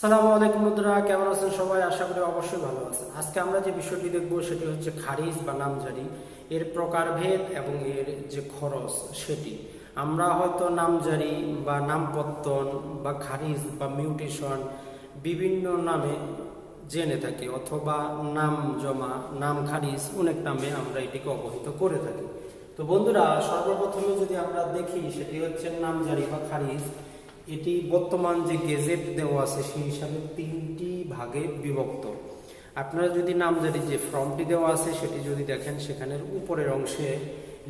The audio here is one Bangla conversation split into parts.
সালামু আলাইকুম বন্ধুরা, কেমন আছেন সবাই? আশা করি অবশ্যই ভালো আছেন। আজকে আমরা যে বিষয়টি দেখব সেটি হচ্ছে খারিজ বা নামজারি, এর প্রকারভেদ এবং এর যে খরচ সেটি। আমরা হয়তো নামজারি বা নামপত্তন বা খারিজ বা মিউটেশন বিভিন্ন নামে জেনে থাকি, অথবা নাম জমা, নাম খারিজ অনেক নামে আমরা এটিকে অবহিত করে থাকি। তো বন্ধুরা, সর্বপ্রথমে যদি আমরা দেখি, সেটি হচ্ছে নামজারি বা খারিজ। এটি বর্তমান যে গেজেট দেওয়া আছে, সেই হিসাবে তিনটি ভাগে বিভক্ত। আপনারা যদি নাম জানি যে ফর্মটি দেওয়া আছে, সেটি যদি দেখেন, সেখানের উপরের অংশে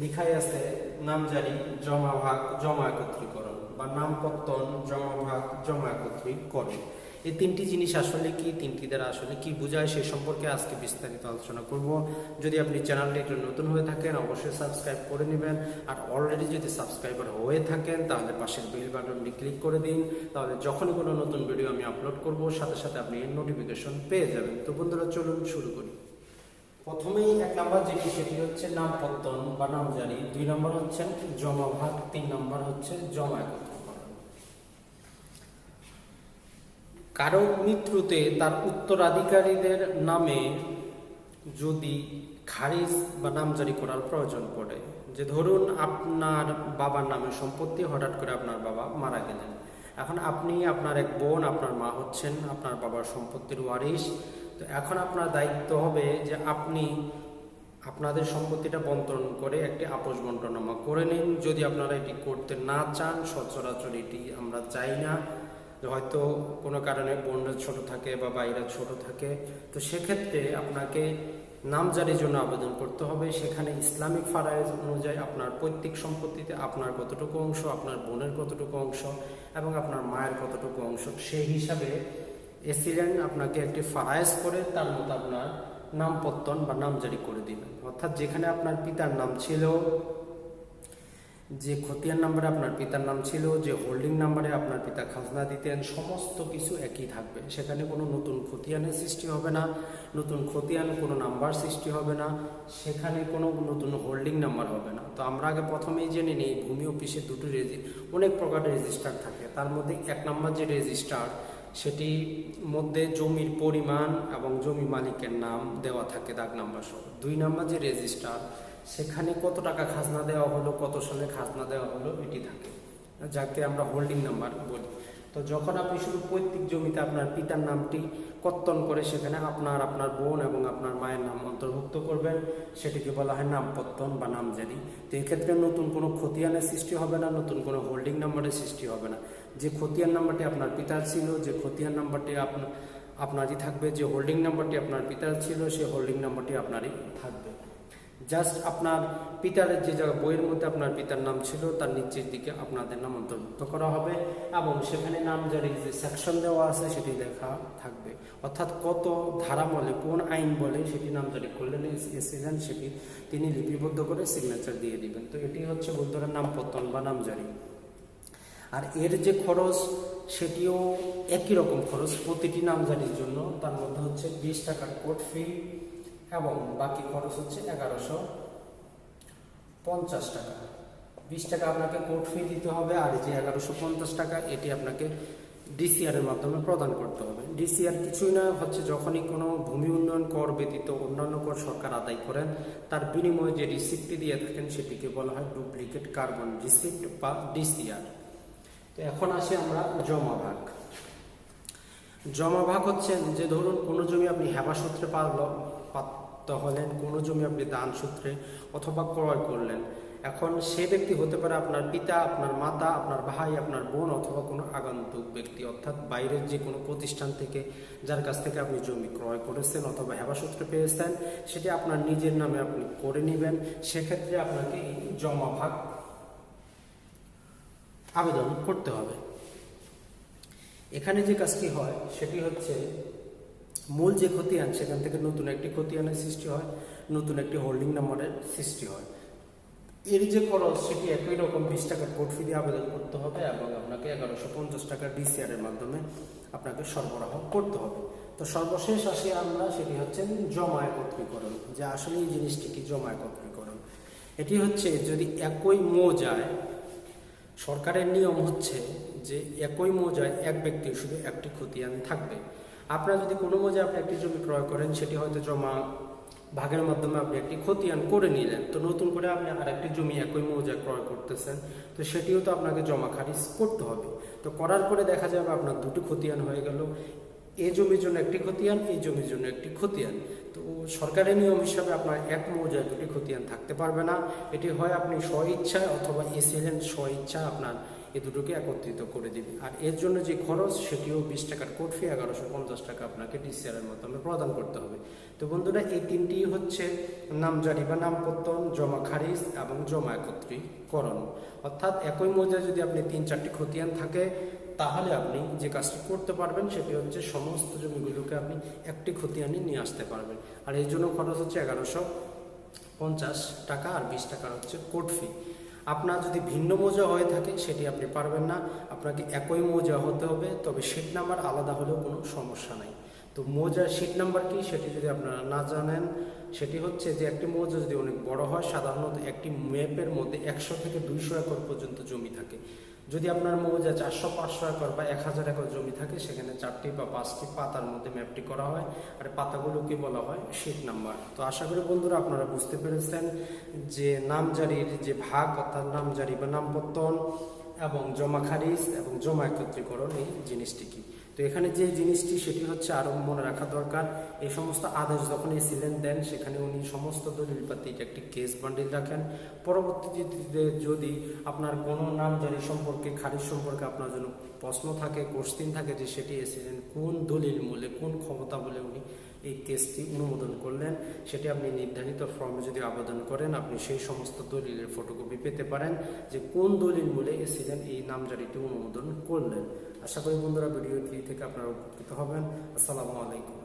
লিখাই আছে নামজারি জমা ভাগ, জমা একত্রীকরণ বা নামপত্তন জমা ভাগ, জমা একত্রীকরণ। এই তিনটি জিনিস আসলে কি, তিনটি দ্বারা আসলে কি বোঝায় সে সম্পর্কে আজকে বিস্তারিত আলোচনা করব। যদি আপনি চ্যানেলটি একটু নতুন হয়ে থাকেন, অবশ্যই সাবস্ক্রাইব করে নেবেন। আর অলরেডি যদি সাবস্ক্রাইবার হয়ে থাকেন, তাহলে পাশের বেল বাটনটি ক্লিক করে দিন। তাহলে যখনই কোনো নতুন ভিডিও আমি আপলোড করব, সাথে সাথে আপনি এর নোটিফিকেশন পেয়ে যাবেন। তো বন্ধুরা, চলুন শুরু করি। প্রথমেই এক নম্বর যেটি সেটি হচ্ছে নাম পত্তন বা নামজারি। দুই নম্বর হচ্ছে জমা ভাগ তিন নম্বর হচ্ছে জমা একত্রীকরণ কারও মৃত্যুতে তার উত্তরাধিকারীদের নামে যদি খারিজ বা নামজারি করার প্রয়োজন পড়ে, যে ধরুন আপনার বাবার নামে সম্পত্তি হঠাৎ করে আপনার বাবা মারা গেলেন। এখন আপনি আপনার এক বোন, আপনার মা হচ্ছেন, আপনার বাবার সম্পত্তির ওয়ারিশ। তো এখন আপনার দায়িত্ব হবে যে আপনি আপনাদের সম্পত্তিটা বন্টন করে একটি আপোষ বন্টনামা করে নিন। যদি আপনারা এটি করতে না চান, সচরাচর এটি আমরা চাই না। হয়তো কোনো কারণে বোনরা ছোট থাকে বা বাইরা ছোট থাকে, তো সেক্ষেত্রে আপনাকে নামজারির জন্য আবেদন করতে হবে। সেখানে ইসলামিক ফারাইজ অনুযায়ী আপনার পৈতৃক সম্পত্তিতে আপনার কতটুকু অংশ, আপনার বোনের কতটুকু অংশ এবং আপনার মায়ের কতটুকু অংশ। সেই হিসাবে এসিলেন আপনাকে একটি ফারাইজ করে তার মতো আপনার নামপত্তন বা নামজারি করে দিবেন। অর্থাৎ যেখানে আপনার পিতার নাম ছিল যে খতিয়ান নাম্বারে আপনার পিতার নাম ছিল, যে হোল্ডিং নাম্বারে আপনার পিতা খাজনা দিতেন, সমস্ত কিছু একই থাকবে। সেখানে কোনো নতুন খতিয়ানের সৃষ্টি হবে না, নতুন খতিয়ান, কোনো নাম্বার সৃষ্টি হবে না, সেখানে কোনো নতুন হোল্ডিং নাম্বার হবে না। তো আমরা আগে প্রথমেই জেনে নিই, ভূমি অফিসে দুটো রেজি অনেক প্রকার রেজিস্টার থাকে। তার মধ্যে এক নাম্বার যে রেজিস্টার সেটি মধ্যে জমির পরিমাণ এবং জমি মালিকের নাম দেওয়া থাকে, দাগ নাম্বার সহ। দুই নাম্বার যে রেজিস্টার সেখানে কত টাকা খাজনা দেওয়া হলো, কত সালে খাজনা দেওয়া হলো, এটি থাকে। যাকে আমরা হোল্ডিং নাম্বার বলি। তো যখন আপনি শুধু পৈতৃক জমিতে আপনার পিতার নামটি কর্তন করে সেখানে আপনার আপনার বোন এবং আপনার মায়ের নাম অন্তর্ভুক্ত করবেন, সেটিকে বলা হয় নাম নামপত্তন বা নামজারি তো এক্ষেত্রে নতুন কোনো খতিয়ানের সৃষ্টি হবে না, নতুন কোনো হোল্ডিং নাম্বারের সৃষ্টি হবে না। যে খতিয়ান নাম্বারটি আপনার পিতার ছিল, যে খতিয়ান নাম্বারটি আপনার আপনারই থাকবে, যে হোল্ডিং নাম্বারটি আপনার পিতার ছিল সেই হোল্ডিং নাম্বারটি আপনারই থাকবে। জাস্ট আপনার পিতার যে বইয়ের মধ্যে আপনার পিতার নাম ছিল, তার নিচের দিকে আপনাদের নাম অন্তর্ভুক্ত করা হবে এবং সেখানে নাম জারি যে সেকশন দেওয়া আছে, সেটি লেখা থাকবে। অর্থাৎ কত ধারা বলে, কোন আইন বলে, সেটি নাম জারি করলেন এসেছেন সেটি তিনি লিপিবদ্ধ করে সিগনেচার দিয়ে দিবেন। তো এটি হচ্ছে বন্ধুরা নাম পত্তন বা নাম জারি। আর এর যে খরচ, সেটিও একই রকম খরচ, প্রতিটি নামজারির জন্য। তার মধ্যে হচ্ছে বিশ টাকার কোর্ট ফি এবং বাকি খরচ হচ্ছে এগারোশো পঞ্চাশ টাকা। বিশ টাকা আপনাকে কোর্ট ফি দিতে হবে, আর যে এগারোশো পঞ্চাশ টাকা, এটি আপনাকে ডিসিআর এর মাধ্যমে প্রদান করতে হবে। ডিসিআর কিছুই না, হচ্ছে যখনই কোনো ভূমি উন্নয়ন কর ব্যতীত অন্যান্য কর সরকার আদায় করেন, তার বিনিময়ে যে রিসিপ্টটি দিয়ে থাকেন, সেটিকে বলা হয় ডুপ্লিকেট কার্বন রিসিপ্ট বা ডিসিআর তো এখন আসি আমরা জমা ভাগ। জমা ভাগ হচ্ছে যে ধরুন কোনো জমি আপনি হেবা সূত্রে পারল প্রাপ্ত হলেন, কোনো জমি আপনি দান সূত্রে অথবা ক্রয় করলেন। এখন সে ব্যক্তি হতে পারে আপনার পিতা, আপনার মাতা, আপনার ভাই, আপনার বোন অথবা কোনো আগন্তুক ব্যক্তি। অর্থাৎ বাইরের যে কোনো প্রতিষ্ঠান থেকে যার কাছ থেকে আপনি জমি ক্রয় করেছেন অথবা হেবাসূত্রে পেয়েছেন, সেটি আপনার নিজের নামে আপনি করে নেবেন। সেক্ষেত্রে আপনাকে জমা ভাগ আবেদন করতে হবে। এখানে যে কাজটি হয়, সেটি হচ্ছে মূল যে খতিয়ান সেখান থেকে নতুন একটি খতিয়ানের সৃষ্টি হয়, নতুন একটি হোল্ডিং নাম্বারের সৃষ্টি হয়। এর যে খরচ, সেটি একই রকম বিশ টাকার কোর্ট ফি দিয়ে আবেদন করতে হবে এবং আপনাকে এগারোশো পঞ্চাশ টাকার ডিসিআর এর মাধ্যমে আপনাকে সরবরাহ করতে হবে। তো সর্বশেষ আসি আমরা, সেটি হচ্ছে জমা একত্রীকরণ, যে আসলে এই জিনিসটি কি জমা একত্রীকরণ? এটি হচ্ছে যদি একই মো যায় সরকারের নিয়ম হচ্ছে যে একই মৌজায় এক ব্যক্তির শুধু একটি খতিয়ান থাকবে। আপনার যদি কোনো মৌজায় আপনি একটি জমি ক্রয় করেন, সেটি হয়তো জমা ভাগের মাধ্যমে আপনি একটি খতিয়ান করে নিলেন। তো নতুন করে আপনি আরেকটি জমি একই মৌজায় ক্রয় করতেছেন, তো সেটিও তো আপনাকে জমা খারিজ করতে হবে। তো করার পরে দেখা যাবে আপনার দুটি খতিয়ান হয়ে গেল। এই জমির জন্য একটি খতিয়ান, এই জমির জন্য একটি খতিয়ান। তো সরকারি নিয়ম হিসাবে আপনার এক মৌজায় দুটি খতিয়ান থাকতে পারবে না। এটি হয় আপনি স্ব ইচ্ছায় অথবা এসিলেন স্ব ইচ্ছা আপনার এই দুটোকে একত্রিত করে দিবে। আর এর জন্য যে খরচ, সেটিও বিশ টাকার কোট ফি, এগারোশো পঞ্চাশ টাকা আপনাকে ডিসিআরের মাধ্যমে প্রদান করতে হবে। তো বন্ধুরা, এই তিনটি হচ্ছে নামজারি বা নামপত্তন জমা খারিজ এবং জমা একত্রীকরণ। অর্থাৎ একই মৌজায় যদি আপনি তিন চারটি খতিয়ান থাকে, তাহলে আপনি যে কাজটি করতে পারবেন, সেটি হচ্ছে সমস্ত জমিগুলোকে আপনি একটি খতিয়ানে নিয়ে আসতে পারবেন। আর এর জন্য খরচ হচ্ছে এগারোশো পঞ্চাশ টাকা, আর বিশ টাকার হচ্ছে কোর্ট ফি। আপনার যদি ভিন্ন মৌজা হয়ে থাকে, সেটি আপনি পারবেন না। আপনাকে একই মৌজা হতে হবে, তবে সিট নাম্বার আলাদা হলেও কোনো সমস্যা নাই। তো মৌজার সিট নাম্বার কি, সেটি যদি আপনারা না জানেন, সেটি হচ্ছে যে একটি মৌজা যদি অনেক বড় হয়, সাধারণত একটি ম্যাপের মধ্যে একশো থেকে দুইশো একর পর্যন্ত জমি থাকে। যদি আপনার মৌজা চারশো পাঁচশো একর বা এক হাজার একর জমি থাকে, সেখানে চারটি বা পাঁচটি পাতার মধ্যে ম্যাপটি করা হয়। আর পাতাগুলোকে বলা হয় শীট নাম্বার তো আশা করি বন্ধুরা আপনারা বুঝতে পেরেছেন যে নামজারির যে ভাগ, অর্থাৎ নামজারি বা নামপত্তন এবং জমা খারিজ এবং জমা একত্রীকরণ এই জিনিসটি কি। তো এখানে যে জিনিসটি, সেটি হচ্ছে আরও মনে রাখা দরকার। এই সমস্ত আদেশ যখন এই সিলেন দেন, সেখানে উনি সমস্ত দলিলপাতি একটি কেস বান্ডিল রাখেন। পরবর্তীতে যদি আপনার কোনো নামজারি সম্পর্কে, খারিজ সম্পর্কে আপনার জন্য প্রশ্ন থাকে, কোশ্চিন থাকে যে সেটি এসিলেন কোন দলিল মূলে কোন ক্ষমতা বলে উনি এই কেসটি অনুমোদন করলেন, সেটি আপনি নির্ধারিত ফর্মে যদি আবেদন করেন, আপনি সেই সমস্ত দলিলের ফটোকপি পেতে পারেন যে কোন দলিল মূলে এসেছিলেন এই নামজারিটি অনুমোদন করলেন। আশা করি বন্ধুরা ভিডিওটি থেকে আপনারা উপকৃত হবেন। আসসালামু আলাইকুম।